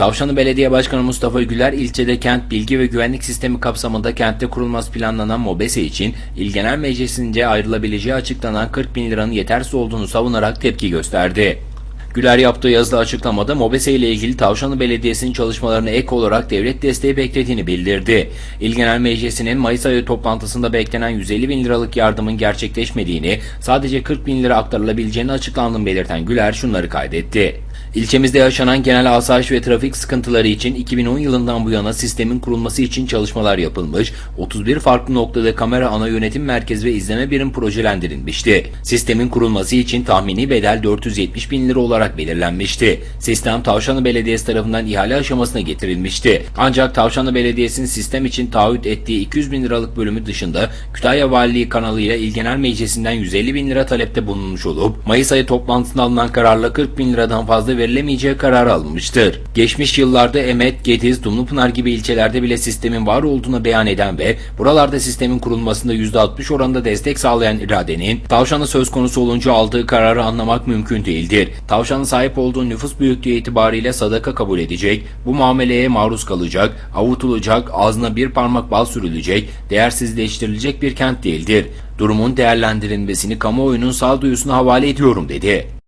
Tavşanlı Belediye Başkanı Mustafa Güler, ilçede kent bilgi ve güvenlik sistemi kapsamında kentte kurulması planlanan MOBESE için İl Genel Meclisi'nce ayrılabileceği açıklanan 40 bin liranın yetersiz olduğunu savunarak tepki gösterdi. Güler yaptığı yazılı açıklamada MOBESE ile ilgili Tavşanlı Belediyesi'nin çalışmalarına ek olarak devlet desteği beklediğini bildirdi. İl Genel Meclisi'nin Mayıs ayı toplantısında beklenen 150 bin liralık yardımın gerçekleşmediğini, sadece 40 bin lira aktarılabileceğini açıklandığını belirten Güler şunları kaydetti. İlçemizde yaşanan genel asayiş ve trafik sıkıntıları için 2010 yılından bu yana sistemin kurulması için çalışmalar yapılmış, 31 farklı noktada kamera ana yönetim merkezi ve izleme birim projelendirilmişti. Sistemin kurulması için tahmini bedel 470 bin lira olarak belirlenmişti. Sistem Tavşanlı Belediyesi tarafından ihale aşamasına getirilmişti. Ancak Tavşanlı Belediyesi'nin sistem için taahhüt ettiği 200 bin liralık bölümü dışında Kütahya Valiliği kanalıyla İl Genel Meclisi'nden 150 bin lira talepte bulunmuş olup Mayıs ayı toplantısında alınan kararla 40 bin liradan fazla verilemeyeceği kararı alınmıştır. Geçmiş yıllarda Emet, Gediz, Dumlupınar gibi ilçelerde bile sistemin var olduğunu beyan eden ve buralarda sistemin kurulmasında %60 oranında destek sağlayan iradenin Tavşanlı söz konusu olunca aldığı kararı anlamak mümkün değildir. Tavşanlı sahip olduğu nüfus büyüklüğü itibariyle sadaka kabul edecek, bu muameleye maruz kalacak, avutulacak, ağzına bir parmak bal sürülecek, değersizleştirilecek bir kent değildir. Durumun değerlendirilmesini kamuoyunun sağduyusuna havale ediyorum dedi.